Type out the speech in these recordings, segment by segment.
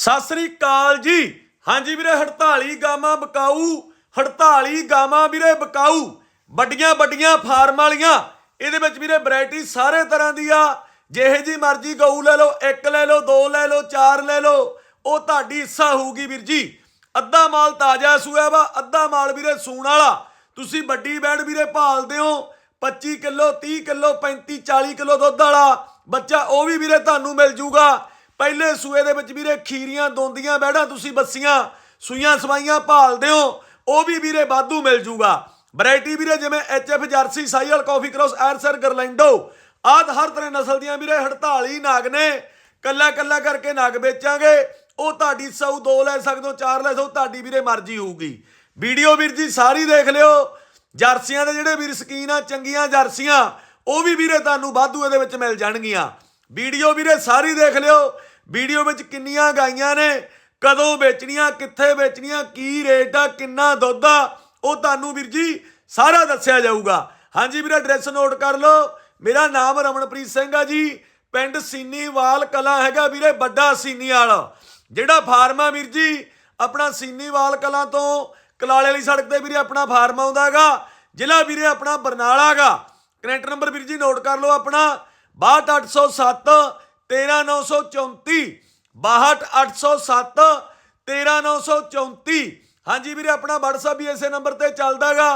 ਸਤਿ ਸ੍ਰੀ ਅਕਾਲ ਜੀ। ਹਾਂਜੀ ਵੀਰੇ 48 ਗਾਵਾਂ ਬਕਾਊ 48 ਗਾਵਾਂ ਵੀਰੇ ਬਕਾਊ। ਵੱਡੀਆਂ ਵੱਡੀਆਂ ਫਾਰਮ ਵਾਲੀਆਂ। ਇਹਦੇ ਵਿੱਚ ਵੀਰੇ ਵੈਰਾਈਟੀ ਸਾਰੇ ਤਰ੍ਹਾਂ ਦੀ ਆ। ਜਿਹੇ ਜੀ ਮਰਜ਼ੀ ਗਊ ਲੈ ਲਓ, ਇੱਕ ਲੈ ਲਓ, ਦੋ ਲੈ ਲਓ, ਚਾਰ ਲੈ ਲਓ। ਉਹ ਤੁਹਾਡੀ ਹਿੱਸਾ ਹੋਊਗੀ ਵੀਰ ਜੀ। ਅੱਧਾ ਮਾਲ ਤਾਜ਼ਾ ਸੂਆ ਵਾ, ਅੱਧਾ ਮਾਲ ਵੀਰੇ ਸੂਣ ਵਾਲਾ। ਤੁਸੀਂ ਵੱਡੀ ਬੈਡ ਵੀਰੇ ਭਾਲਦੇ ਹੋ। 25 ਕਿਲੋ 30 ਕਿਲੋ 35 40 ਕਿਲੋ ਦੁੱਧ ਵਾਲਾ ਬੱਚਾ, ਉਹ ਵੀ ਵੀਰੇ ਤੁਹਾਨੂੰ ਮਿਲ ਜੂਗਾ। ਪਹਿਲੇ ਸੂਏ ਦੇ ਵਿੱਚ ਵੀਰੇ ਖੀਰੀਆਂ, ਦੋਂਦੀਆਂ ਬੈੜਾਂ ਤੁਸੀਂ ਬੱਸੀਆਂ, ਸੂਈਆਂ, ਸਵਾਈਆਂ ਭਾਲਦੇ ਹੋ, ਉਹ ਵੀ ਵੀਰੇ ਵਾਧੂ ਮਿਲ ਜੂਗਾ। ਵੈਰਾਈਟੀ ਵੀਰੇ ਜਿਵੇਂ ਐਚਐਫ ਜਰਸੀ, ਸਾਈਅਲ ਕਾਫੀ ਕ੍ਰੋਸ ਐਰਸਰ ਗਰਲੈਂਡੋ, ਆਦ ਹਰ ਤਰ੍ਹਾਂ ਨਸਲ ਦੀਆਂ ਵੀਰੇ 48 ਨਾਗ ਨੇ। ਕੱਲਾ ਕੱਲਾ ਕਰਕੇ ਨਾਗ ਵੇਚਾਂਗੇ, ਉਹ ਤੁਹਾਡੀ ਸੌ, ਦੋ ਲੈ ਸਕਦੇ ਹੋ, ਚਾਰ ਲੈ ਸਕਦੇ ਤੁਹਾਡੀ ਵੀਰੇ ਮਰਜ਼ੀ ਹੋਊਗੀ। ਵੀਡੀਓ ਵੀਰ ਜੀ ਸਾਰੀ ਦੇਖ ਲਿਓ। ਜਰਸੀਆਂ ਦੇ ਜਿਹੜੇ ਵੀਰ ਸਕੀਨ ਆ, ਚੰਗੀਆਂ ਜਰਸੀਆਂ, ਉਹ ਵੀ ਵੀਰੇ ਤੁਹਾਨੂੰ ਵਾਧੂ ਇਹਦੇ ਵਿੱਚ ਮਿਲ ਜਾਣਗੀਆਂ। ਵੀਡੀਓ ਵੀਰੇ ਸਾਰੀ ਦੇਖ ਲਿਓ। ਵੀਡੀਓ ਵਿੱਚ ਕਿੰਨੀਆਂ ਗਾਈਆਂ ਨੇ? ਕਦੋਂ ਵੇਚਣੀਆਂ, ਕਿੱਥੇ ਵੇਚਣੀਆਂ, ਕੀ ਰੇਟ ਆ, ਕਿੰਨਾ ਦੁੱਧ ਆ? ਉਹ ਤੁਹਾਨੂੰ ਵੀਰ ਜੀ ਸਾਰਾ ਦੱਸਿਆ ਜਾਊਗਾ। ਹਾਂਜੀ ਵੀਰ, ਐਡਰੈਸ ਨੋਟ ਕਰ ਲਓ। ਮੇਰਾ ਨਾਮ ਰਮਨਪ੍ਰੀਤ ਸਿੰਘ ਆ ਜੀ। ਪਿੰਡ ਸੀਨੀਵਾਲ ਕਲਾ ਹੈਗਾ ਵੀਰੇ, ਵੱਡਾ ਸੀਨੀਵਾਲ। ਜਿਹੜਾ ਫਾਰਮ ਆ ਵੀਰ ਜੀ, ਆਪਣਾ ਸੀਨੀਵਾਲ ਕਲਾਂ ਤੋਂ ਕਲਾਲੇ ਵਾਲੀ ਸੜਕ ਤੇ ਵੀਰੇ ਆਪਣਾ ਫਾਰਮ ਆਉਂਦਾਗਾ ਜ਼ਿਲ੍ਹਾ ਵੀਰੇ ਆਪਣਾ ਬਰਨਾਲਾਗਾ ਕਨੈਕਟ ਨੰਬਰ ਵੀਰ ਜੀ ਨੋਟ ਕਰ ਲਓ ਆਪਣਾ। 62807 13934 62807 13934 ਹਾਂਜੀ ਵੀਰੇ, ਆਪਣਾ WhatsApp ਵੀ ਇਸੇ ਨੰਬਰ ਤੇ ਚੱਲਦਾਗਾ।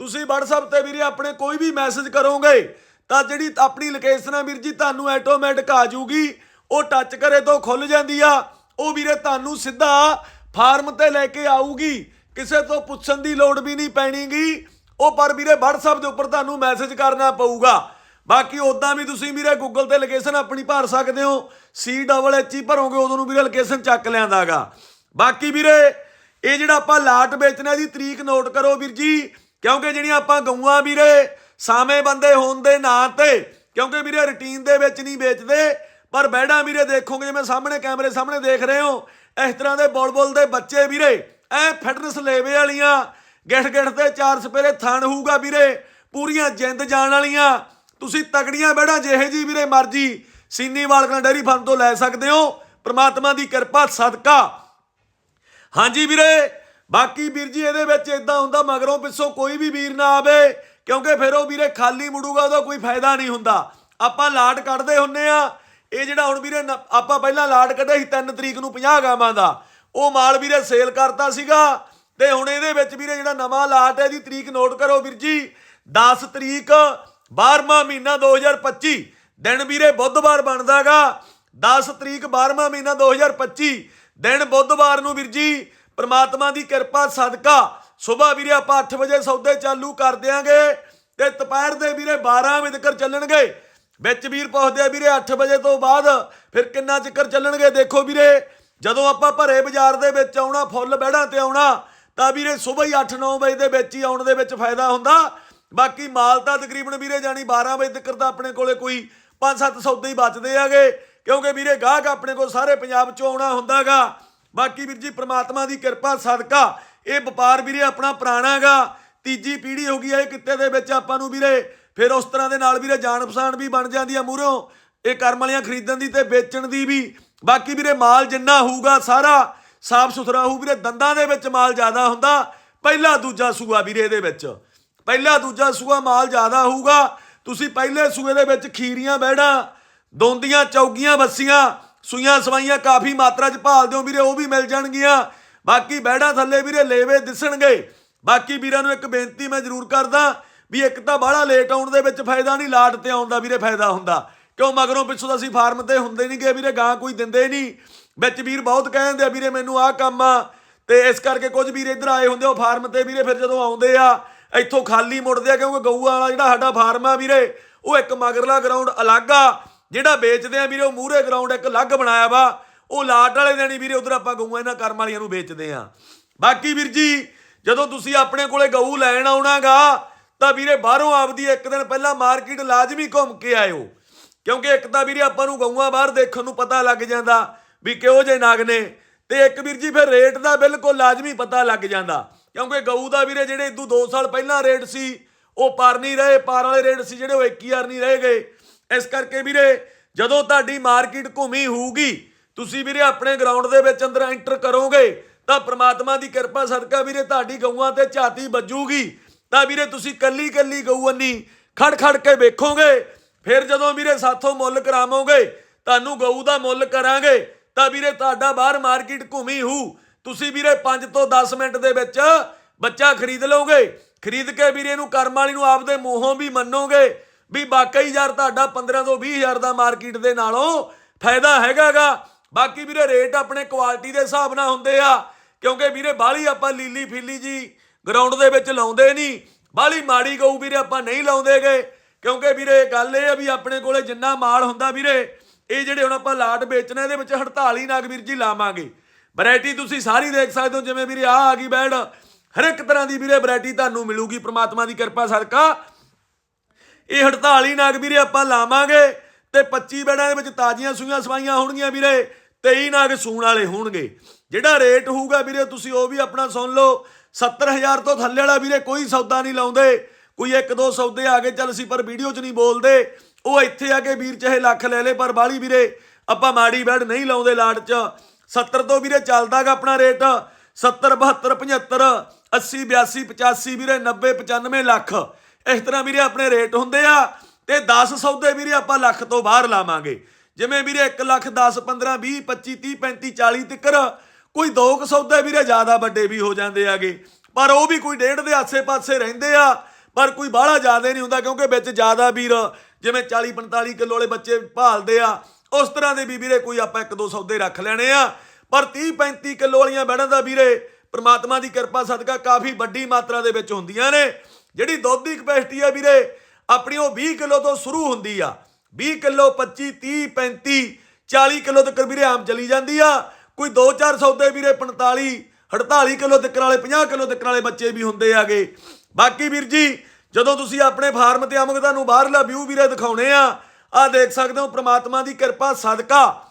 ਤੁਸੀਂ WhatsApp ਤੇ ਵੀਰੇ ਆਪਣੇ ਕੋਈ ਵੀ ਮੈਸੇਜ ਕਰੋਗੇ, ਤਾਂ ਜਿਹੜੀ ਆਪਣੀ ਲੋਕੇਸ਼ਨ ਆ ਵੀਰ ਜੀ, ਤੁਹਾਨੂੰ ਆਟੋਮੈਟਿਕ ਆ ਜੂਗੀ ਉਹ ਟੱਚ ਕਰੇ ਤੋਂ ਖੁੱਲ ਜਾਂਦੀ ਆ। ਉਹ ਵੀਰੇ ਤੁਹਾਨੂੰ ਸਿੱਧਾ ਫਾਰਮ ਤੇ ਲੈ ਕੇ ਆਊਗੀ। ਕਿਸੇ ਤੋਂ ਪੁੱਛਣ ਦੀ ਲੋੜ ਵੀ ਨਹੀਂ ਪੈਣੀਗੀ। ਉਹ ਪਰ ਵੀਰੇ WhatsApp ਦੇ ਉੱਪਰ ਤੁਹਾਨੂੰ ਮੈਸੇਜ ਕਰਨਾ ਪਊਗਾ। ਬਾਕੀ ਉਦਾਂ ਵੀ ਤੁਸੀਂ ਵੀਰੇ ਗੂਗਲ ਤੇ ਲੋਕੇਸ਼ਨ ਆਪਣੀ ਭਰ ਸਕਦੇ ਹੋ। ਸੀ ਡਬਲ ਐਚ ਹੀ ਭਰੋਗੇ, ਉਦੋਂ ਨੂੰ ਵੀਰੇ ਲੋਕੇਸ਼ਨ ਚੱਕ ਲਿਆਂਦਾਗਾ। ਬਾਕੀ ਵੀਰੇ, ਇਹ ਜਿਹੜਾ ਆਪਾਂ ਲਾਟ ਵੇਚਣਾ ਦੀ ਤਰੀਕ ਨੋਟ ਕਰੋ ਵੀਰ ਜੀ। ਕਿਉਂਕਿ ਜਿਹੜੀਆਂ ਆਪਾਂ ਗਊਆਂ ਵੀਰੇ, ਸਾਵੇਂ ਬੰਦੇ ਹੋਣ ਦੇ ਨਾਂ ਤੇ, ਕਿਉਂਕਿ ਵੀਰੇ ਰੁਟੀਨ ਦੇ ਵਿੱਚ ਨਹੀਂ ਵੇਚਦੇ। ਪਰ ਬੈੜਾਂ ਵੀਰੇ ਦੇਖੋਗੇ, ਜਿਵੇਂ ਸਾਹਮਣੇ ਕੈਮਰੇ ਸਾਹਮਣੇ ਦੇਖ ਰਹੇ ਹੋ, ਇਸ ਤਰ੍ਹਾਂ ਦੇ ਬੁਲਬੁਲ ਦੇ ਬੱਚੇ ਵੀਰੇ, ਐ ਫਿਟਨੈਸ ਲੈਵੇ ਵਾਲੀਆਂ ਗਿੱਠ ਗਿੱਠ ਤੇ ਚਾਰ ਸਪੇਰੇ ਥਣ ਹੋਊਗਾ ਵੀਰੇ। ਪੂਰੀਆਂ ਜਿੰਦ ਜਾਣ ਵਾਲੀਆਂ। ਤੁਸੀਂ ਤਗੜੀਆਂ ਬਹਿਣਾ ਜਿਹੇ ਜੀ ਵੀਰੇ ਮਰਜ਼ੀ ਸੀਨੀਵਾਲ ਕਲਾਂ ਡੈਰੀ ਫਾਰਮ ਤੋਂ ਲੈ ਸਕਦੇ ਹੋ। ਪ੍ਰਮਾਤਮਾ ਦੀ ਕਿਰਪਾ, ਸਦਕਾ। ਹਾਂਜੀ ਵੀਰੇ, ਬਾਕੀ ਵੀਰ ਜੀ ਇਹਦੇ ਵਿੱਚ ਇਦਾਂ ਹੁੰਦਾ ਮਗਰੋਂ ਪਿੱਛੋਂ ਕੋਈ ਵੀ ਵੀਰ ਨਾ ਆਵੇ, ਕਿਉਂਕਿ ਫਿਰ ਉਹ ਵੀਰੇ ਖਾਲੀ ਮੁੜੂਗਾ, ਉਹਦਾ ਕੋਈ ਫਾਇਦਾ ਨਹੀਂ ਹੁੰਦਾ। ਆਪਾਂ ਲਾਟ ਕੱਢਦੇ ਹੁੰਨੇ ਆ। ਇਹ ਜਿਹੜਾ ਹੁਣ ਵੀਰੇ ਨ- ਆਪਾਂ ਪਹਿਲਾਂ ਲਾਟ ਕੱਢਿਆ ਸੀ 3 ਤਰੀਕ ਨੂੰ 50 ਗਾਵਾਂ ਦਾ। ਉਹ ਮਾਲ ਵੀਰੇ ਸੇਲ ਕਰਤਾ ਸੀਗਾ। ਤੇ ਹੁਣ ਇਹਦੇ ਵਿੱਚ ਵੀਰੇ ਜਿਹੜਾ ਨਵਾਂ ਲਾਟ ਹੈ, ਇਹਦੀ ਤਰੀਕ ਨੋਟ ਕਰੋ ਵੀਰ ਜੀ। 10 ਤਰੀਕ 12ਵਾਂ ਮਹੀਨਾ 2025 ਦਿਨ ਵੀਰੇ ਬੁੱਧਵਾਰ ਬਣਦਾਗਾ। 10 ਤਰੀਕ 12ਵਾਂ ਮਹੀਨਾ 2025 ਦਿਨ ਬੁੱਧਵਾਰ ਨੂੰ ਵੀਰ ਜੀ, ਪ੍ਰਮਾਤਮਾ ਦੀ ਕਿਰਪਾ, ਸਦਕਾ। ਸਵੇਰ ਵੀਰੇ ਆਪਾਂ 8 ਵਜੇ ਸੌਦੇ ਚਾਲੂ ਕਰ ਦਿਆਂਗੇ ਤੇ ਦੁਪਹਿਰ ਦੇ ਵੀਰੇ 12 ਵਜੇ ਤੱਕ ਚੱਲਣਗੇ। ਵਿੱਚ ਵੀਰ ਪੁੱਛਦੇ ਆ ਵੀਰੇ 8 ਵਜੇ ਤੋਂ ਬਾਅਦ ਫਿਰ ਕਿੰਨਾ ਚੱਕਰ ਚੱਲਣਗੇ? ਦੇਖੋ ਵੀਰੇ, ਜਦੋਂ ਆਪਾਂ ਭਰੇ ਬਾਜ਼ਾਰ ਦੇ ਵਿੱਚ ਆਉਣਾ, ਫੁੱਲ ਬਹਿੜਾਂ ਤੇ ਆਉਣਾ, ਤਾਂ ਵੀਰੇ ਸਵੇਰ ਹੀ 8-9 ਵਜੇ ਦੇ ਵਿੱਚ ਹੀ ਆਉਣ ਦੇ ਵਿੱਚ ਫਾਇਦਾ ਹੁੰਦਾ। ਬਾਕੀ ਮਾਲ ਤਾਂ ਤਕਰੀਬਨ ਵੀਰੇ ਜਾਣੀ 12 ਵਜੇ ਤੱਕ ਤਾਂ ਆਪਣੇ ਕੋਲੇ ਕੋਈ 5-7 ਸੌਦੇ ਹੀ ਬਚਦੇ ਆਗੇ ਕਿਉਂਕਿ ਵੀਰੇ ਗਾਹਕ ਆਪਣੇ ਕੋਲ ਸਾਰੇ ਪੰਜਾਬ ਚੋਂ ਆਉਣਾ ਹੁੰਦਾਗਾ। ਬਾਕੀ ਵੀਰ ਜੀ, ਪ੍ਰਮਾਤਮਾ ਦੀ ਕਿਰਪਾ, ਸਦਕਾ, ਇਹ ਵਪਾਰ ਵੀਰੇ ਆਪਣਾ ਪੁਰਾਣਾਗਾ ਤੀਜੀ ਪੀੜ੍ਹੀ ਹੋ ਗਈ ਹੈ, ਇਹ ਕਿੱਤੇ ਦੇ ਵਿੱਚ ਆਪਾਂ ਨੂੰ ਵੀਰੇ ਫਿਰ ਉਸ ਤਰ੍ਹਾਂ ਦੇ ਨਾਲ ਵੀਰੇ ਜਾਣ ਪਛਾਣ ਵੀ ਬਣ ਜਾਂਦੀ ਆ ਮੂਹਰੋਂ। ਇਹ ਕਰਮ ਵਾਲਿਆਂ ਖਰੀਦਣ ਦੀ ਤੇ ਵੇਚਣ ਦੀ ਵੀ। ਬਾਕੀ ਵੀਰੇ ਮਾਲ ਜਿੰਨਾ ਹੋਊਗਾ ਸਾਰਾ ਸਾਫ਼ ਸੁਥਰਾ ਹੋਊ ਵੀਰੇ, ਦੰਦਾਂ ਦੇ ਵਿੱਚ ਮਾਲ ਜ਼ਿਆਦਾ ਹੁੰਦਾ। ਪਹਿਲਾ ਦੂਜਾ ਸੂਆ ਵੀਰੇ ਇਹਦੇ ਵਿੱਚ। ਪਹਿਲਾ ਦੂਜਾ ਸੂਆ ਮਾਲ ਜ਼ਿਆਦਾ ਹੋਊਗਾ, ਤੁਸੀਂ ਪਹਿਲੇ ਸੂਏ ਦੇ ਵਿੱਚ ਖੀਰੀਆਂ ਬੈੜਾਂ ਦੋਂਦੀਆਂ, ਚੌਗੀਆਂ, ਬੱਸੀਆਂ, ਸੂਈਆਂ ਸਵਾਈਆਂ ਕਾਫੀ ਮਾਤਰਾ 'ਚ ਭਾਲ ਦਿਓ ਵੀਰੇ, ਉਹ ਵੀ ਮਿਲ ਜਾਣਗੀਆਂ। ਬਾਕੀ ਬੈੜਾਂ ਥੱਲੇ ਵੀਰੇ ਲੇਵੇ ਦਿਸਣਗੇ। ਬਾਕੀ ਵੀਰਾਂ ਨੂੰ ਇੱਕ ਬੇਨਤੀ ਮੈਂ ਜ਼ਰੂਰ ਕਰਦਾ ਵੀ ਇੱਕ ਤਾਂ ਬਾਹਲਾ ਲੇਟ ਆਉਣ ਦੇ ਵਿੱਚ ਫਾਇਦਾ ਨਹੀਂ, ਲਾਟ ਤੇ ਆਉਣ ਦਾ ਵੀਰੇ ਫਾਇਦਾ ਹੁੰਦਾ। ਕਿਉਂ ਮਗਰੋਂ ਪਿੱਛੋਂ ਅਸੀਂ ਫਾਰਮ ਤੇ ਹੁੰਦੇ ਨਹੀਂ ਗਏ ਵੀਰੇ ਗਾਂ ਕੋਈ ਦਿੰਦੇ ਨਹੀਂ। ਵਿੱਚ ਵੀਰ ਬਹੁਤ ਕਹਿੰਦੇ ਆ ਵੀਰੇ, ਮੈਨੂੰ ਆਹ ਕੰਮ ਆ। ਤੇ ਇਸ ਕਰਕੇ ਕੁਝ ਵੀਰ ਇੱਧਰ ਆਏ ਹੁੰਦੇ ਉਹ ਫਾਰਮ ਤੇ ਵੀਰੇ ਫਿਰ ਜਦੋਂ ਆਉਂਦੇ ਆ ਇੱਥੋਂ ਖਾਲੀ ਮੁੜਦੇ ਆ ਕਿਉਂਕਿ ਗਊ ਵਾਲਾ ਜਿਹੜਾ ਸਾਡਾ ਫਾਰਮ ਆ ਵੀਰੇ, ਉਹ ਇੱਕ ਮਗਰਲਾ ਗਰਾਊਂਡ ਅਲੱਗ ਆ। ਜਿਹੜਾ ਵੇਚਦੇ ਆ ਵੀਰੇ, ਉਹ ਮੂਹਰੇ ਗਰਾਊਂਡ ਇੱਕ ਅਲੱਗ ਬਣਾਇਆ ਵਾ। ਉਹ ਲਾਟ ਵਾਲੇ ਦੇਣੀ ਵੀਰੇ, ਉਧਰ ਆਪਾਂ ਗਊਆਂ ਇਹਨਾਂ ਕਰਮ ਵਾਲੀਆਂ ਨੂੰ ਵੇਚਦੇ ਆ। ਬਾਕੀ ਵੀਰ ਜੀ, ਜਦੋਂ ਤੁਸੀਂ ਆਪਣੇ ਕੋਲੇ ਗਊ ਲੈਣ ਆਉਣਾਗਾ, ਤਾਂ ਵੀਰੇ ਬਾਹਰੋਂ ਆਪਦੀ ਇੱਕ ਦਿਨ ਪਹਿਲਾਂ ਮਾਰਕੀਟ ਲਾਜ਼ਮੀ ਘੁੰਮ ਕੇ ਆਇਓ। ਕਿਉਂਕਿ ਇੱਕ ਤਾਂ ਵੀਰੇ ਆਪਾਂ ਨੂੰ ਗਊਆਂ ਬਾਹਰ ਦੇਖਣ ਨੂੰ ਪਤਾ ਲੱਗ ਜਾਂਦਾ ਵੀ ਕਿਹੋ ਜਿਹੇ ਨਾਗ ਨੇ। ਤੇ ਇੱਕ ਵੀਰ ਜੀ, ਫਿਰ ਰੇਟ ਦਾ ਬਿਲਕੁਲ ਲਾਜ਼ਮੀ ਪਤਾ ਲੱਗ ਜਾਂਦਾ। ਕਿਉਂਕਿ ਗਊ ਦਾ ਵੀਰੇ ਜਿਹੜੇ ਇਦੋਂ 2 ਸਾਲ ਪਹਿਲਾਂ ਰੇਟ ਸੀ, ਉਹ ਪਰ ਨਹੀਂ ਰਹੇ, ਪਾਰ ਵਾਲੇ ਰੇਟ ਸੀ ਜਿਹੜੇ ਉਹ 21000 ਨਹੀਂ ਰਹੇ ਗਏ। ਇਸ ਕਰਕੇ ਵੀਰੇ, ਜਦੋਂ ਤੁਹਾਡੀ ਮਾਰਕੀਟ ਘੁੰਮੀ ਹੋਊਗੀ, ਤੁਸੀਂ ਵੀਰੇ ਆਪਣੇ ਗਰਾਊਂਡ ਦੇ ਵਿੱਚ ਅੰਦਰ ਐਂਟਰ ਕਰੋਗੇ, ਤਾਂ ਪ੍ਰਮਾਤਮਾ ਦੀ ਕਿਰਪਾ ਸਦਕਾ ਵੀਰੇ ਤੁਹਾਡੀ ਗਊਆਂ ਤੇ ਝਾਤੀ ਵੱਜੂਗੀ। ਤਾਂ ਵੀਰੇ ਤੁਸੀਂ ਕੱਲੀ ਕੱਲੀ ਗਊ ਅੰਨੀ ਖੜ ਖੜ ਕੇ ਵੇਖੋਗੇ, ਫਿਰ ਜਦੋਂ ਵੀਰੇ ਸਾਥੋਂ ਮੁੱਲ ਕਰਾਵੋਗੇ, ਤੁਹਾਨੂੰ ਗਊ ਦਾ ਮੁੱਲ ਕਰਾਂਗੇ, ਤਾਂ ਵੀਰੇ ਤੁਹਾਡਾ ਬਾਹਰ ਮਾਰਕੀਟ ਘੁੰਮੀ ਹੂ ਤੁਸੀਂ ਵੀਰੇ 5 ਤੋਂ 10 ਮਿੰਟ ਦੇ ਵਿੱਚ ਬੱਚਾ ਖਰੀਦ ਲਓਗੇ। ਖਰੀਦ ਕੇ ਵੀਰੇ ਨੂੰ ਕਰਮ ਵਾਲੀ ਨੂੰ ਆਪਦੇ ਮੂੰਹੋਂ ਵੀ ਮੰਨੋਗੇ ਵੀ ਵਾਕਈ ਯਾਰ ਤੁਹਾਡਾ 15 ਤੋਂ 20 ਹਜ਼ਾਰ ਦਾ ਮਾਰਕੀਟ ਦੇ ਨਾਲੋਂ ਫਾਇਦਾ ਹੈਗਾਗਾ। ਬਾਕੀ ਵੀਰੇ ਰੇਟ ਆਪਣੇ ਕੁਆਲਿਟੀ ਦੇ ਹਿਸਾਬ ਨਾਲ ਹੁੰਦੇ ਆ। ਕਿਉਂਕਿ ਵੀਰੇ ਬਾਹਲੀ ਆਪਾਂ ਲੀਲੀ ਫੀਲੀ ਜੀ ਗਰਾਊਂਡ ਦੇ ਵਿੱਚ ਲਾਉਂਦੇ ਨਹੀਂ। ਬਾਹਲੀ ਮਾੜੀ ਗਊ ਵੀਰੇ ਆਪਾਂ ਨਹੀਂ ਲਾਉਂਦੇਗੇ। ਕਿਉਂਕਿ ਵੀਰੇ ਗੱਲ ਇਹ ਆ ਵੀ ਆਪਣੇ ਕੋਲੇ ਜਿੰਨਾ ਮਾਲ ਹੁੰਦਾ ਵੀਰੇ, ਇਹ ਜਿਹੜੇ ਹੁਣ ਆਪਾਂ ਲਾਟ ਵੇਚਣਾ, ਇਹਦੇ ਵਿੱਚ 48 ਨਾਗ ਵੀਰ ਜੀ ਲਾਵਾਂਗੇ। ਵੈਰਾਈਟੀ ਤੁਸੀਂ ਸਾਰੀ ਦੇਖ ਸਕਦੇ ਹੋ, ਜਿਵੇਂ ਵੀਰੇ ਆ ਆ ਗਈ ਬੈਡ। ਹਰ ਇੱਕ ਤਰ੍ਹਾਂ ਦੀ ਵੀਰੇ ਵੈਰਾਈਟੀ ਤੁਹਾਨੂੰ ਮਿਲੂਗੀ, ਪ੍ਰਮਾਤਮਾ ਦੀ ਕਿਰਪਾ ਸਦਕਾ। ਇਹ 48 ਨਾਗ ਵੀਰੇ ਆਪਾਂ ਲਾਵਾਂਗੇ ਤੇ 25 ਬੈੜਾਂ ਦੇ ਵਿੱਚ ਤਾਜ਼ੀਆਂ ਸੂਈਆਂ ਸਵਾਈਆਂ ਹੋਣਗੀਆਂ ਵੀਰੇ 23 ਨਾਗ ਸੂਣ ਵਾਲੇ ਹੋਣਗੇ। ਜਿਹੜਾ ਰੇਟ ਹੋਊਗਾ ਵੀਰੇ, ਤੁਸੀਂ ਉਹ ਵੀ ਆਪਣਾ ਸੁਣ ਲਓ। 70000 ਤੋਂ ਥੱਲੇ ਵਾਲਾ ਵੀਰੇ ਕੋਈ ਸੌਦਾ ਨਹੀਂ ਲਾਉਂਦੇ। ਕੋਈ ਇੱਕ ਦੋ ਸੌਦੇ ਆ ਗਏ, ਚੱਲ ਅਸੀਂ ਪਰ ਵੀਡੀਓ 'ਚ ਨਹੀਂ ਬੋਲਦੇ। ਉਹ ਇੱਥੇ ਆ ਕੇ ਵੀਰ ਚਾਹੇ ਲੱਖ ਲੈ ਲੇ, ਪਰ ਬਾਲੀ ਵੀਰੇ, ਆਪਾਂ ਮਾੜੀ ਬੈੜ ਨਹੀਂ ਲਾਉਂਦੇ ਲਾਟ 'ਚ। 70 ਤੋਂ ਵੀਰੇ ਚੱਲਦਾਗਾ ਆਪਣਾ ਰੇਟ। 70 72 75 80 82 85 ਵੀਰੇ 90 95 ਲੱਖ। ਇਸ ਤਰ੍ਹਾਂ ਵੀਰੇ ਆਪਣੇ ਰੇਟ ਹੁੰਦੇ ਆ ਤੇ 10 ਸੌਦੇ ਵੀਰੇ ਆਪਾਂ ਲੱਖ ਤੋਂ ਬਾਹਰ ਲਾਵਾਂਗੇ। ਜਿਵੇਂ ਵੀਰੇ 1 ਲੱਖ 10 15 20 25 30 35 40 ਤੱਕਰ ਕੋਈ ਦੋ ਕੁ ਸੌਦੇ ਵੀਰੇ ਜ਼ਿਆਦਾ ਵੱਡੇ ਵੀ ਹੋ ਜਾਂਦੇ ਆਗੇ। ਪਰ ਉਹ ਵੀ ਕੋਈ ਡੇਢ ਦੇ ਆਸੇ-ਪਾਸੇ ਰਹਿੰਦੇ ਆ, ਪਰ ਕੋਈ ਬਾਹਲਾ ਜ਼ਿਆਦਾ ਨਹੀਂ ਹੁੰਦਾ ਕਿਉਂਕਿ ਵਿੱਚ ਜ਼ਿਆਦਾ ਵੀਰ ਜਿਵੇਂ 40 45 ਕਿਲੋ ਵਾਲੇ ਬੱਚੇ ਭਾਲਦੇ ਆ ਉਸ ਤਰ੍ਹਾਂ ਦੇ ਵੀ ਵੀਰੇ ਕੋਈ ਆਪਾਂ ਇੱਕ ਦੋ ਸੌਦੇ ਰੱਖ ਲੈਣੇ ਆ। ਪਰ 30 35 ਕਿਲੋ ਵਾਲੀਆਂ ਬੈੜਾਂ ਦਾ ਵੀਰੇ ਪ੍ਰਮਾਤਮਾ ਦੀ ਕਿਰਪਾ ਸਦਕਾ ਕਾਫੀ ਵੱਡੀ ਮਾਤਰਾ ਦੇ ਵਿੱਚ ਹੁੰਦੀਆਂ ਨੇ। ਜਿਹੜੀ ਦੁੱਧ ਦੀ ਕਪੈਸਿਟੀ ਆ ਵੀਰੇ, ਆਪਣੀ ਉਹ 20 ਕਿਲੋ ਤੋਂ ਸ਼ੁਰੂ ਹੁੰਦੀ ਆ। 20 ਕਿਲੋ 25 30 35 40 ਕਿਲੋ ਤੱਕ ਵੀਰੇ ਆਮ ਚਲੀ ਜਾਂਦੀ ਆ। ਕੋਈ 2-4 ਸੌਦੇ ਵੀਰੇ 45 48 ਕਿਲੋ ਤੱਕ ਵਾਲੇ 50 ਕਿਲੋ ਤੱਕ ਵਾਲੇ ਬੱਚੇ ਵੀ ਹੁੰਦੇ ਆਗੇ। ਬਾਕੀ ਵੀਰ ਜੀ, ਜਦੋਂ ਤੁਸੀਂ ਆਪਣੇ ਫਾਰਮ ਤੇ ਆਵੋਗੇ ਤੁਹਾਨੂੰ ਬਾਹਰਲਾ ਵਿਊ ਵੀਰੇ ਦਿਖਾਉਣੇ ਆ। ਆ ਦੇਖ ਸਕਦੇ ਹੋ ਪ੍ਰਮਾਤਮਾ ਦੀ ਕਿਰਪਾ, ਸਦਕਾ।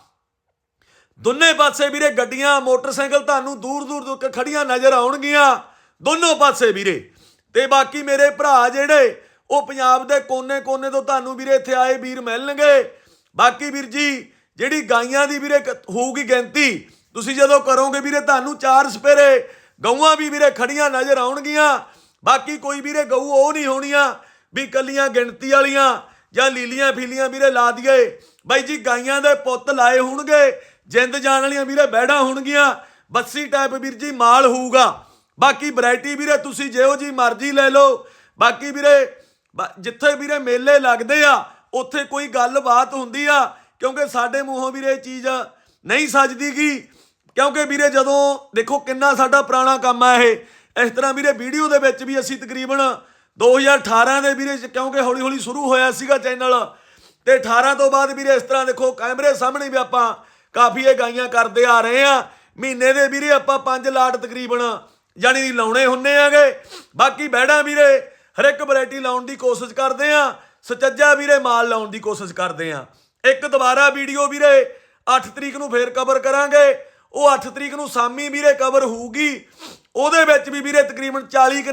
ਦੋਨੇ ਪਾਸੇ ਵੀਰੇ ਗੱਡੀਆਂ, ਮੋਟਰਸਾਈਕਲ ਤੁਹਾਨੂੰ ਦੂਰ ਦੂਰ ਤੱਕ ਖੜੀਆਂ ਨਜ਼ਰ ਆਉਣਗੀਆਂ। ਦੋਨੋਂ ਪਾਸੇ ਵੀਰੇ। ਤੇ ਬਾਕੀ ਮੇਰੇ ਭਰਾ ਜਿਹੜੇ, ਉਹ ਪੰਜਾਬ ਦੇ ਕੋਨੇ-ਕੋਨੇ ਤੋਂ ਤੁਹਾਨੂੰ ਵੀਰੇ ਇੱਥੇ ਆਏ ਵੀਰ ਮਿਲਣਗੇ। ਬਾਕੀ ਵੀਰ ਜੀ, ਜਿਹੜੀ ਗਾਈਆਂ ਦੀ ਵੀਰੇ ਹੋਊਗੀ ਗਿਣਤੀ, ਤੁਸੀਂ ਜਦੋਂ ਕਰੋਗੇ ਵੀਰੇ ਤੁਹਾਨੂੰ ਚਾਰ ਸਪੇਰੇ, ਗਊਆਂ ਵੀ ਵੀਰੇ ਖੜੀਆਂ ਨਜ਼ਰ ਆਉਣਗੀਆਂ। ਬਾਕੀ ਕੋਈ ਵੀਰੇ ਗਊ ਉਹ ਨਹੀਂ ਹੋਣੀਆਂ ਵੀ ਕੱਲੀਆਂ ਗਿਣਤੀ ਵਾਲੀਆਂ। ਜਾਂ ਲੀਲੀਆਂ ਫੀਲੀਆਂ ਵੀਰੇ ਲਾ ਦਈਏ। ਬਾਈ ਜੀ, ਗਾਈਆਂ ਦੇ ਪੁੱਤ ਲਾਏ ਹੋਣਗੇ, ਜਿੰਦ ਜਾਣ ਵਾਲੀਆਂ ਵੀਰੇ ਬੈੜਾਂ ਹੋਣਗੀਆਂ, ਬੱਸੀ ਟਾਈਪ ਵੀਰ ਜੀ ਮਾਲ ਹੋਊਗਾ। ਬਾਕੀ ਵੈਰਾਈਟੀ ਵੀਰੇ ਤੁਸੀਂ ਜਿਹੋ ਜੀ ਮਰਜ਼ੀ ਲੈ ਲਓ। ਬਾਕੀ ਵੀਰੇ ਜਿੱਥੇ ਵੀਰੇ ਮੇਲੇ ਲੱਗਦੇ ਆ, ਉੱਥੇ ਕੋਈ ਗੱਲਬਾਤ ਹੁੰਦੀ ਆ, ਕਿਉਂਕਿ ਸਾਡੇ ਮੂੰਹੋਂ ਵੀਰੇ ਚੀਜ਼ ਨਹੀਂ ਸੱਜਦੀਗੀ। ਕਿਉਂਕਿ ਵੀਰੇ ਜਦੋਂ ਦੇਖੋ ਕਿੰਨਾ ਸਾਡਾ ਪੁਰਾਣਾ ਕੰਮ ਆ ਇਹ। ਇਸ ਤਰ੍ਹਾਂ ਵੀਰੇ ਵੀਡੀਓ ਦੇ ਵਿੱਚ ਵੀ ਅਸੀਂ ਤਕਰੀਬਨ 2018 ਦੇ ਵੀਰੇ 'ਚ ਕਿਉਂਕਿ ਹੌਲੀ ਹੌਲੀ ਸ਼ੁਰੂ ਹੋਇਆ ਸੀਗਾ ਚੈਨਲ ਤੇ 18 ਤੋਂ ਬਾਅਦ ਵੀਰੇ ਇਸ ਤਰ੍ਹਾਂ ਦੇਖੋ ਕੈਮਰੇ ਸਾਹਮਣੇ ਵੀ ਆਪਾਂ ਕਾਫੀ ਇਹ ਗਾਈਆਂ ਕਰਦੇ ਆ ਰਹੇ ਆ। ਮਹੀਨੇ ਦੇ ਵੀਰੇ ਆਪਾਂ 5 ਲਾਟ ਤਕਰੀਬਨ ਜਾਨੀ ਲਾਉਣੇ ਹੁੰਨੇ ਆਗੇ। ਬਾਕੀ ਬੈੜਾਂ ਵੀਰੇ ਹਰ ਇੱਕ ਵੈਰਾਈਟੀ ਲਾਉਣ ਦੀ ਕੋਸ਼ਿਸ਼ ਕਰਦੇ ਆ। ਸਚੱਜਾ ਵੀਰੇ ਮਾਲ ਲਾਉਣ ਦੀ ਕੋਸ਼ਿਸ਼ ਕਰਦੇ ਆ। ਇੱਕ ਦੁਬਾਰਾ ਵੀਡੀਓ ਵੀਰੇ 8 ਤਰੀਕ ਨੂੰ ਫੇਰ ਕਵਰ ਕਰਾਂਗੇ। ਉਹ 8 ਤਰੀਕ ਨੂੰ ਸਾਮੀ ਵੀਰੇ ਕਵਰ ਹੋਊਗੀ। ਉਹਦੇ ਵਿੱਚ ਵੀ ਵੀਰੇ ਤਕਰੀਬਨ 40 ਕ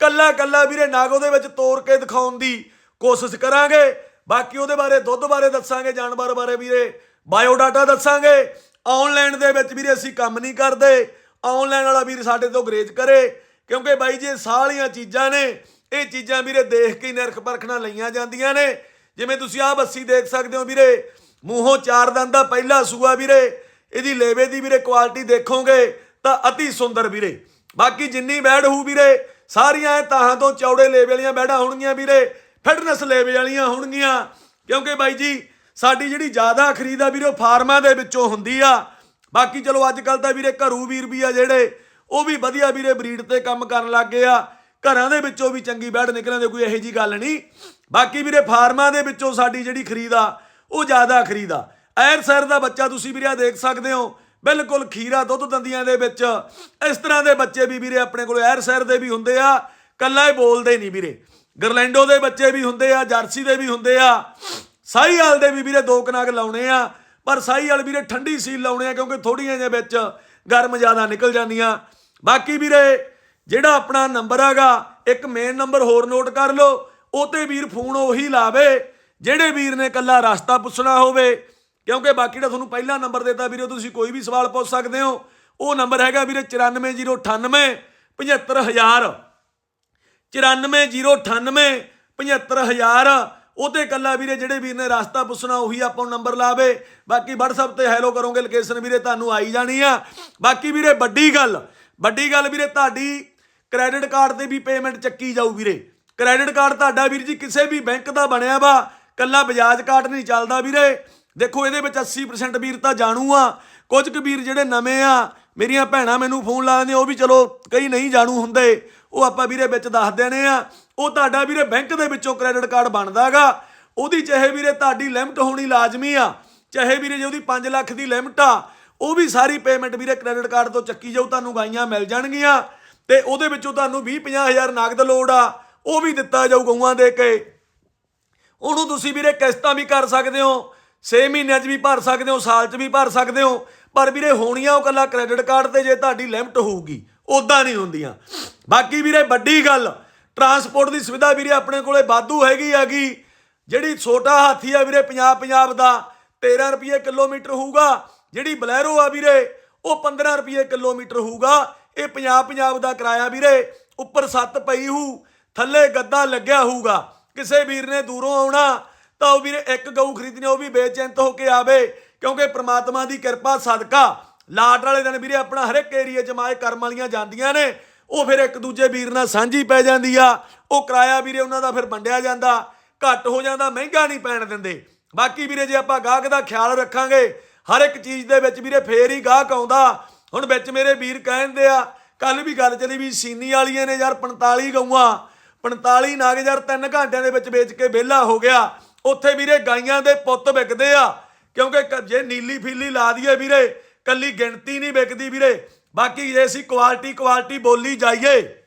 ਕੱਲਾ ਕੱਲਾ ਵੀਰੇ ਨਾਗ ਉਹਦੇ ਵਿੱਚ ਤੋੜ ਕੇ ਦਿਖਾਉਣ ਦੀ ਕੋਸ਼ਿਸ਼ ਕਰਾਂਗੇ। ਬਾਕੀ ਉਹਦੇ ਬਾਰੇ, ਦੁੱਧ ਬਾਰੇ ਦੱਸਾਂਗੇ, ਜਾਨਵਰ ਬਾਰੇ ਵੀਰੇ ਬਾਇਓ ਡਾਟਾ ਦੱਸਾਂਗੇ। ਆਨਲਾਈਨ ਦੇ ਵਿੱਚ ਵੀਰੇ ਅਸੀਂ ਕੰਮ ਨਹੀਂ ਕਰਦੇ। ਆਨਲਾਈਨ ਵਾਲਾ ਵੀਰ ਸਾਡੇ ਤੋਂ ਗਰੇਜ ਕਰੇ। ਕਿਉਂਕਿ ਬਾਈ ਜੀ ਸਾਰੀਆਂ ਚੀਜ਼ਾਂ ਨੇ। ਇਹ ਚੀਜ਼ਾਂ ਵੀਰੇ ਦੇਖ ਕੇ ਹੀ ਨਿਰਖ ਪਰਖਣਾ ਲਈਆਂ ਜਾਂਦੀਆਂ ਨੇ। ਜਿਵੇਂ ਤੁਸੀਂ ਆਹ ਬੱਸੀ ਦੇਖ ਸਕਦੇ ਹੋ ਵੀਰੇ, ਮੂੰਹੋਂ ਚਾਰ ਦੰਦ ਦਾ ਪਹਿਲਾ ਸੂਆ ਵੀਰੇ। ਇਹਦੀ ਲੇਵੇ ਦੀ ਵੀਰੇ ਕੁਆਲਿਟੀ ਦੇਖੋਗੇ ਤਾਂ ਅਤੀ ਸੁੰਦਰ ਵੀਰੇ। ਬਾਕੀ ਜਿੰਨੀ ਬੈੜ ਹੋਊ ਵੀਰੇ ਸਾਰੀਆਂ ਇਹ ਤਾਹਾਂ ਤੋਂ ਚੌੜੇ ਲੇਵੇ ਵਾਲੀਆਂ ਬੈੜਾਂ ਹੋਣਗੀਆਂ ਵੀਰੇ, ਫਿਟਨੈਸ ਲੇਵੇ ਵਾਲੀਆਂ ਹੋਣਗੀਆਂ। ਕਿਉਂਕਿ ਬਾਈ ਜੀ, ਸਾਡੀ ਜਿਹੜੀ ਜ਼ਿਆਦਾ ਖਰੀਦ ਆ ਵੀਰੇ, ਉਹ ਫਾਰਮਾਂ ਦੇ ਵਿੱਚੋਂ ਹੁੰਦੀ ਆ। ਬਾਕੀ ਚਲੋ ਅੱਜ ਕੱਲ ਤਾਂ ਵੀਰੇ ਘਰੂ ਵੀਰ ਵੀ ਆ ਜਿਹੜੇ, ਉਹ ਵੀ ਵਧੀਆ ਵੀਰੇ ਬਰੀਡ ਤੇ ਕੰਮ ਕਰਨ ਲੱਗ ਗਏ ਆ। ਘਰਾਂ ਦੇ ਵਿੱਚੋਂ ਵੀ ਚੰਗੀ ਬੈੜ ਨਿਕਲਣ ਕੋਈ ਇਹੋ ਜੀ ਗੱਲ ਨਹੀਂ। ਬਾਕੀ ਵੀਰੇ ਫਾਰਮਾਂ ਦੇ ਵਿੱਚੋਂ ਸਾਡੀ ਜਿਹੜੀ ਖਰੀਦ ਆ, ਉਹ ਜ਼ਿਆਦਾ ਖਰੀਦ ਆ। ਐਰ ਸੈਰ ਦਾ ਬੱਚਾ ਤੁਸੀਂ ਵੀਰੇ ਦੇਖ ਸਕਦੇ ਹੋ ਬਿਲਕੁਲ ਖੀਰਾ ਦੁੱਧ ਦੰਦੀਆਂ ਦੇ ਵਿੱਚ। ਇਸ ਤਰ੍ਹਾਂ ਦੇ ਬੱਚੇ ਵੀ ਵੀਰੇ ਆਪਣੇ ਕੋਲ ਐਰ ਸੈਰ ਦੇ ਵੀ ਹੁੰਦੇ ਆ। ਕੱਲਾ ਹੀ ਬੋਲਦੇ ਨਹੀਂ ਵੀਰੇ। ਗਰਲੈਂਡੋ ਦੇ ਬੱਚੇ ਵੀ ਹੁੰਦੇ ਆ, ਜਰਸੀ ਦੇ ਵੀ ਹੁੰਦੇ ਆ। ਸਾਈਵਾਲ ਦੇ ਵੀ ਵੀਰੇ ਦੋ ਕਨਾਕ ਲਾਉਣੇ ਆ। ਪਰ ਸਾਈਵਾਲ ਵੀਰੇ ਠੰਡੀ ਸੀਲ ਲਾਉਣੇ ਆ ਕਿਉਂਕਿ ਥੋੜੀਆਂ ਜਿਹੇ ਵਿੱਚ ਗਰਮ ਜ਼ਿਆਦਾ ਨਿਕਲ ਜਾਂਦੀਆਂ। ਬਾਕੀ ਵੀਰੇ, ਜਿਹੜਾ ਆਪਣਾ ਨੰਬਰ ਹੈਗਾ, ਇੱਕ ਮੇਨ ਨੰਬਰ ਹੋਰ ਨੋਟ ਕਰ ਲਓ। ਉਹ ਤੇ ਵੀਰ ਫੋਨ ਉਹੀ ਲਾਵੇ, ਜਿਹੜੇ ਵੀਰ ਨੇ ਕੱਲਾ ਰਸਤਾ ਪੁੱਛਣਾ ਹੋਵੇ। ਕਿਉਂਕਿ ਬਾਕੀ ਦਾ ਤੁਹਾਨੂੰ ਪਹਿਲਾ ਨੰਬਰ ਦਿੱਤਾ ਵੀਰੇ, ਤੁਸੀਂ ਕੋਈ ਵੀ ਸਵਾਲ ਪੁੱਛ ਸਕਦੇ ਹੋ। ਉਹ ਨੰਬਰ ਹੈਗਾ ਵੀਰੇ 94098 75000 94098 75000 ਉਹਤੇ ਕੱਲਾ ਵੀਰੇ ਜਿਹੜੇ ਵੀਰ ਨੇ ਰਸਤਾ ਪੁੱਛਣਾ, ਉਹੀ ਆਪਾਂ ਨੂੰ ਨੰਬਰ ਲਾਵੇ। ਬਾਕੀ WhatsApp ਤੇ ਹੈਲੋ ਕਰੋਗੇ ਲੋਕੇਸ਼ਨ ਵੀਰੇ, ਤੁਹਾਨੂੰ ਆਈ ਜਾਣੀ ਆ। ਬਾਕੀ ਵੀਰੇ ਵੱਡੀ ਗੱਲ ਵੱਡੀ ਗੱਲ ਵੀਰੇ, ਤੁਹਾਡੀ ਕ੍ਰੈਡਿਟ ਕਾਰਡ ਤੇ ਵੀ ਪੇਮੈਂਟ ਚੱਕੀ ਜਾਊ ਵੀਰੇ। ਕ੍ਰੈਡਿਟ ਕਾਰਡ ਤੁਹਾਡਾ ਵੀਰ ਜੀ ਕਿਸੇ ਵੀ ਬੈਂਕ ਦਾ ਬਣਿਆ ਵਾ, ਕੱਲਾ ਬਜਾਜ ਕਾਰਡ ਨਹੀਂ ਚੱਲਦਾ ਵੀਰੇ। ਦੇਖੋ, ਇਹਦੇ ਵਿੱਚ 80% ਵੀਰ ਤਾਂ ਜਾਣੂ ਆ। ਕੁਝ ਕੁ ਵੀਰ ਜਿਹੜੇ ਨਵੇਂ ਆ, ਮੇਰੀਆਂ ਭੈਣਾਂ ਮੈਨੂੰ ਫੋਨ ਲਾ ਦਿੰਦੇ ਉਹ ਵੀ ਚਲੋ ਕਈ ਨਹੀਂ ਜਾਣੂ ਹੁੰਦੇ। ਉਹ ਆਪਾਂ ਵੀਰੇ ਵਿੱਚ ਦੱਸ ਦੇਣੇ ਆ। ਉਹ ਤੁਹਾਡਾ ਵੀਰੇ ਬੈਂਕ ਦੇ ਵਿੱਚੋਂ ਕ੍ਰੈਡਿਟ ਕਾਰਡ ਬਣਦਾਗਾ। ਉਹਦੀ ਚਾਹੇ ਵੀਰੇ ਤੁਹਾਡੀ ਲਿਮਟ ਹੋਣੀ ਲਾਜ਼ਮੀ ਆ, ਚਾਹੇ ਵੀਰੇ ਜੇ ਉਹਦੀ 5 ਲੱਖ ਦੀ ਲਿਮਟ ਆ, ਉਹ ਵੀ ਸਾਰੀ ਪੇਮੈਂਟ ਵੀਰੇ ਕ੍ਰੈਡਿਟ ਕਾਰਡ ਤੋਂ ਚੱਕੀ ਜਾਊ, ਤੁਹਾਨੂੰ ਗਾਈਆਂ ਮਿਲ ਜਾਣਗੀਆਂ। ਤੇ ਉਹਦੇ ਵਿੱਚੋਂ ਤੁਹਾਨੂੰ 20 ਹਜ਼ਾਰ ਨਗਦ ਲੋੜ ਆ, ਉਹ ਵੀ ਦਿੱਤਾ ਜਾਊ ਗਊਆਂ ਦੇ ਕੇ। ਉਹਨੂੰ ਤੁਸੀਂ ਵੀਰੇ ਕਿਸ਼ਤਾਂ ਵੀ ਕਰ ਸਕਦੇ ਹੋ। 6 ਮਹੀਨਿਆਂ 'ਚ ਵੀ ਭਰ ਸਕਦੇ ਹੋ, ਸਾਲ 'ਚ ਵੀ ਭਰ ਸਕਦੇ ਹੋ, ਪਰ ਵੀਰੇ ਹੋਣੀਆਂ ਉਹ ਕੱਲਾ ਕ੍ਰੈਡਿਟ ਕਾਰਡ ਤੇ ਜੇ ਤੁਹਾਡੀ ਲਿਮਟ ਹੋਊਗੀ ਉਦਾਂ ਨਹੀਂ ਹੁੰਦੀਆਂ। ਬਾਕੀ ਵੀਰੇ ਵੱਡੀ ਗੱਲ ਟਰਾਂਸਪੋਰਟ ਦੀ ਸੁਵਿਧਾ ਵੀਰੇ ਆਪਣੇ ਕੋਲੇ ਵਾਧੂ ਹੈਗੀ ਹੈਗੀ, ਜਿਹੜੀ ਛੋਟਾ ਹਾਥੀ ਆ ਵੀਰੇ ਪੰਜਾਬ ਪੰਜਾਬ ਦਾ 13 ਰੁਪਏ ਕਿਲੋਮੀਟਰ ਹੋਊਗਾ, ਜਿਹੜੀ ਬਲੈਰੋ ਆ ਵੀਰੇ, ਉਹ 15 ਰੁਪਏ ਕਿਲੋਮੀਟਰ ਹੋਊਗਾ, ਇਹ ਪੰਜਾਬ ਪੰਜਾਬ ਦਾ ਕਿਰਾਇਆ ਵੀਰੇ, ਉੱਪਰ ਸੱਤ ਪਈ ਹੋਊ ਥੱਲੇ ਗੱਦਾ ਲੱਗਿਆ ਹੋਊਗਾ, ਕਿਸੇ ਵੀਰ ਨੇ ਦੂਰੋਂ ਆਉਣਾ ਤਾਂ ਉਹ ਵੀਰੇ ਇੱਕ ਗਊ ਖਰੀਦਣੀ ਉਹ ਵੀ ਬੇਚਿੰਤ ਹੋ ਕੇ ਆਵੇ, ਕਿਉਂਕਿ ਪ੍ਰਮਾਤਮਾ ਦੀ ਕਿਰਪਾ, ਸਦਕਾ ਲਾਟ ਵਾਲੇ ਦਿਨ ਵੀਰੇ ਆਪਣਾ ਹਰ ਇੱਕ ਏਰੀਆ 'ਚ ਮਾਏ ਕਰਮ ਵਾਲੀਆਂ ਜਾਂਦੀਆਂ ਨੇ, ਉਹ ਫਿਰ ਇੱਕ ਦੂਜੇ ਵੀਰ ਨਾਲ ਸਾਂਝੀ ਪੈ ਜਾਂਦੀ ਆ, ਉਹ ਕਿਰਾਇਆ ਵੀਰੇ ਉਹਨਾਂ ਦਾ ਫਿਰ ਵੰਡਿਆ ਜਾਂਦਾ, ਘੱਟ ਹੋ ਜਾਂਦਾ, ਮਹਿੰਗਾ ਨਹੀਂ ਪੈਣ ਦਿੰਦੇ। ਬਾਕੀ ਵੀਰੇ ਜੇ ਆਪਾਂ ਗਾਹਕ ਦਾ ਖਿਆਲ ਰੱਖਾਂਗੇ, ਹਰ ਇੱਕ ਚੀਜ਼ ਦੇ ਵਿੱਚ ਵੀਰੇ ਫੇਰ ਹੀ ਗਾਹਕ ਆਉਂਦਾ। ਹੁਣ ਵਿੱਚ ਮੇਰੇ ਵੀਰ ਕਹਿੰਦੇ ਆ ਕੱਲ ਵੀ ਗੱਲ ਚਲੀ ਵੀ ਸੀਨੀ ਵਾਲੀਆਂ ਨੇ ਯਾਰ 45 ਗਊਆਂ 45 ਨਾਗ ਯਾਰ 3 ਘੰਟਿਆਂ ਦੇ ਵਿੱਚ ਵੇਚ ਕੇ ਵਿਹਲਾ ਹੋ ਗਿਆ। ਉੱਥੇ ਵੀਰੇ ਗਾਈਆਂ ਦੇ ਪੁੱਤ ਵਿਕਦੇ ਆ। ਕਿਉਂਕਿ ਕ- ਜੇ ਨੀਲੀ ਫੀਲੀ ਲਾ ਦਈਏ ਵੀਰੇ, ਕੱਲੀ ਗਿਣਤੀ ਨਹੀਂ ਵਿਕਦੀ ਵੀਰੇ। ਬਾਕੀ ਜੇ ਅਸੀਂ ਕੁਆਲਿਟੀ ਕੁਆਲਿਟੀ ਬੋਲੀ ਜਾਈਏ,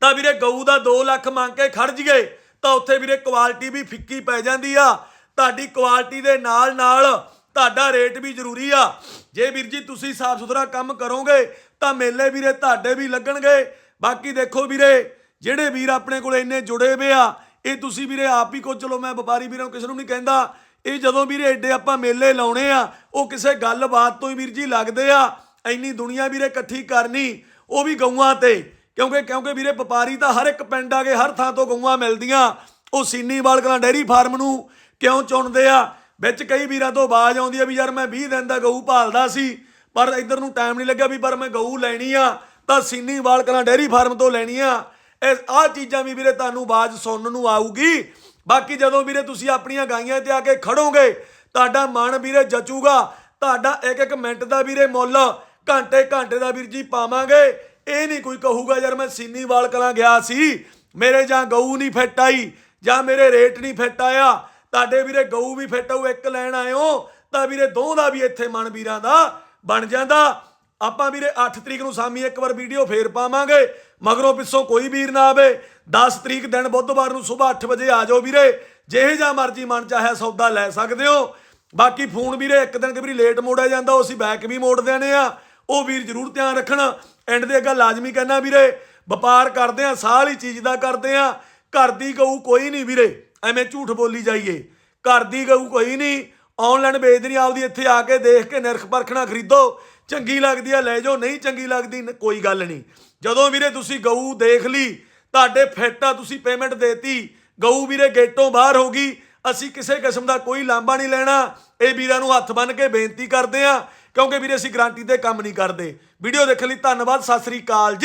ਤਾਂ ਵੀਰੇ ਗਊ ਦਾ 2 ਲੱਖ ਮੰਗ ਕੇ ਖੜ ਜੀਏ, ਤਾਂ ਉੱਥੇ ਵੀਰੇ ਕੁਆਲਿਟੀ ਵੀ ਫਿੱਕੀ ਪੈ ਜਾਂਦੀ ਆ। ਤੁਹਾਡੀ ਕੁਆਲਿਟੀ ਦੇ ਨਾਲ ਨਾਲ ਤੁਹਾਡਾ ਰੇਟ ਵੀ ਜ਼ਰੂਰੀ ਆ। ਜੇ ਵੀਰ ਜੀ ਤੁਸੀਂ ਸਾਫ਼ ਸੁਥਰਾ ਕੰਮ ਕਰੋਗੇ, ਤਾਂ ਮੇਲੇ ਵੀਰੇ ਤੁਹਾਡੇ ਵੀ ਲੱਗਣਗੇ। ਬਾਕੀ ਦੇਖੋ ਵੀਰੇ, ਜਿਹੜੇ ਵੀਰ ਆਪਣੇ ਕੋਲ ਇੰਨੇ ਜੁੜੇ ਹੋਏ ਆ ਇਹ ਤੁਸੀਂ ਵੀਰੇ ਆਪ ਹੀ ਕੋ ਚਲੋ ਮੈਂ ਵਪਾਰੀ ਵੀਰਾਂ ਨੂੰ ਕਿਸੇ ਨੂੰ ਨਹੀਂ ਕਹਿੰਦਾ। ਇਹ ਜਦੋਂ ਵੀਰੇ ਐਡੇ ਆਪਾਂ ਮੇਲੇ ਲਾਉਣੇ ਆ, ਉਹ ਕਿਸੇ ਗੱਲਬਾਤ ਤੋਂ ਹੀ ਵੀਰ ਜੀ ਲੱਗਦੇ ਆ। ਇੰਨੀ ਦੁਨੀਆ ਵੀਰੇ ਇਕੱਠੀ ਕਰਨੀ, ਉਹ ਵੀ ਗਊਆਂ ਤੇ। ਕਿਉਂਕਿ ਕਿਉਂਕਿ ਵੀਰੇ ਵਪਾਰੀ ਤਾਂ ਹਰ ਇੱਕ ਪਿੰਡ ਆ ਕੇ ਹਰ ਥਾਂ ਤੋਂ ਗਊਆਂ ਮਿਲਦੀਆਂ। ਉਹ ਸੀਨੀਵਾਲ ਕਲਾਂ ਡੈਰੀ ਫਾਰਮ ਨੂੰ ਕਿਉਂ ਚੁਣਦੇ ਆ? ਵਿੱਚ ਕਈ ਵੀਰਾਂ ਤੋਂ ਆਵਾਜ਼ ਆਉਂਦੀ ਆ ਵੀ ਯਾਰ ਮੈਂ 20 ਦਿਨ ਦਾ ਗਊ ਭਾਲਦਾ ਸੀ, ਪਰ ਇੱਧਰ ਨੂੰ ਟਾਈਮ ਨਹੀਂ ਲੱਗਿਆ ਵੀ ਪਰ ਮੈਂ ਗਊ ਲੈਣੀ ਆ। ਤਾਂ ਸੀਨੀਵਾਲ ਕਲਾਂ ਡੈਰੀ ਫਾਰਮ ਤੋਂ ਲੈਣੀ ਆ। ਇਹ ਆਹ ਚੀਜ਼ਾਂ ਵੀ ਵੀਰੇ ਤੁਹਾਨੂੰ ਆਵਾਜ਼ ਸੁਣਨ ਨੂੰ ਆਊਗੀ। ਬਾਕੀ ਜਦੋਂ ਵੀਰੇ ਤੁਸੀਂ ਆਪਣੀਆਂ ਗਾਈਆਂ ਤੇ ਆ ਕੇ ਖੜੋਗੇ, ਤੁਹਾਡਾ ਮਨ ਵੀਰੇ ਜਚੂਗਾ। ਤੁਹਾਡਾ ਇੱਕ ਇੱਕ ਮਿੰਟ ਦਾ ਵੀਰੇ ਮੁੱਲ ਘੰਟੇ ਘੰਟੇ ਦਾ ਵੀਰ ਜੀ ਪਾਵਾਂਗੇ। ਇਹ ਨਹੀਂ ਕੋਈ ਕਹੂਗਾ, ਯਾਰ ਮੈਂ ਸੀਨੀਵਾਲ ਕਲਾਂ ਗਿਆ ਸੀ, ਮੇਰੇ ਜਾਂ ਗਊ ਨਹੀਂ ਫਿੱਟ ਆਈ, ਜਾਂ ਮੇਰੇ ਰੇਟ ਨਹੀਂ ਫਿੱਟ ਆਇਆ, ਤੁਹਾਡੇ ਵੀਰੇ ਗਊ ਵੀ ਫਿੱਟ ਆਊ, ਇੱਕ ਲੈਣ ਆਇਓ, ਤਾਂ ਵੀਰੇ ਦੋ ਦਾ ਵੀ ਇੱਥੇ ਮਨ ਵੀਰਾਂ ਦਾ ਬਣ ਜਾਂਦਾ। ਆਪਾਂ ਵੀਰੇ 8 ਤਰੀਕ ਨੂੰ ਸਾਮੀ ਇੱਕ ਵਾਰ ਵੀਡੀਓ ਫੇਰ ਪਾਵਾਂਗੇ। ਮਗਰੋਂ ਪਿੱਛੋਂ ਕੋਈ ਵੀਰ ਨਾ ਆਵੇ। 10 ਤਰੀਕ ਦਿਨ ਬੁੱਧਵਾਰ ਨੂੰ ਸਵੇਰ 8 ਵਜੇ ਆ ਜਾਓ ਵੀਰੇ। ਜਿਹੇ ਜਾਂ ਮਰਜ਼ੀ ਮਨ ਚਾਹਿਆ ਸੌਦਾ ਲੈ ਸਕਦੇ ਹੋ। ਬਾਕੀ ਫੋਨ ਵੀਰੇ ਇੱਕ ਦਿਨ ਕਈ ਵੀਰੇ ਲੇਟ ਮੋੜਿਆ ਜਾਂਦਾ, ਉਹ ਅਸੀਂ ਬੈਕ ਵੀ ਮੋੜ ਦੇਣੇ ਆ। ਉਹ ਵੀਰ ਜ਼ਰੂਰ ਧਿਆਨ ਰੱਖਣਾ। ਐਂਡ ਦੇ ਅੱਗੇ ਲਾਜ਼ਮੀ ਕਹਿਣਾ ਵੀਰੇ, ਵਪਾਰ ਕਰਦੇ ਆ ਸਾਰੀ ਚੀਜ਼ ਦਾ ਕਰਦੇ ਆ। ਘਰ ਦੀ ਗਊ ਕੋਈ ਨਹੀਂ ਵੀਰੇ, ਐਵੇਂ ਝੂਠ ਬੋਲੀ ਜਾਈਏ। ਘਰ ਦੀ ਗਊ ਕੋਈ ਨਹੀਂ। ਆਨਲਾਈਨ ਨਹੀਂ, ਆਪਦੀ ਇੱਥੇ ਆ ਕੇ ਦੇਖ ਕੇ ਨਿਰਖ ਪਰਖਣਾ ਖਰੀਦੋ। ਚੰਗੀ ਲੱਗਦੀ ਆ, ਲੈ ਜਾਓ, ਨਹੀਂ ਚੰਗੀ ਲੱਗਦੀ ਕੋਈ ਗੱਲ ਨਹੀਂ। ਜਦੋਂ ਵੀਰੇ ਤੁਸੀਂ ਗਊ ਦੇਖ ਲਈ, ਤੁਹਾਡੇ ਫਿੱਟ ਆ, ਤੁਸੀਂ ਪੇਮੈਂਟ ਦੇਤੀ, ਗਊ ਵੀਰੇ ਗੇਟੋਂ ਬਾਹਰ ਹੋ ਗਈ, ਅਸੀਂ ਕਿਸੇ ਕਿਸਮ ਦਾ ਕੋਈ ਲਾਂਭਾ ਨਹੀਂ ਲੈਣਾ। ਇਹ ਵੀਰਾਂ ਨੂੰ ਹੱਥ ਬੰਨ ਕੇ ਬੇਨਤੀ ਕਰਦੇ ਆ, ਕਿਉਂਕਿ ਵੀਰੇ ਅਸੀਂ ਗਾਰੰਟੀ ਤੇ ਕੰਮ ਨਹੀਂ ਕਰਦੇ। ਵੀਡੀਓ ਦੇਖਣ ਲਈ, ਧੰਨਵਾਦ, ਸਤਿ ਸ੍ਰੀ ਅਕਾਲ ਜੀ।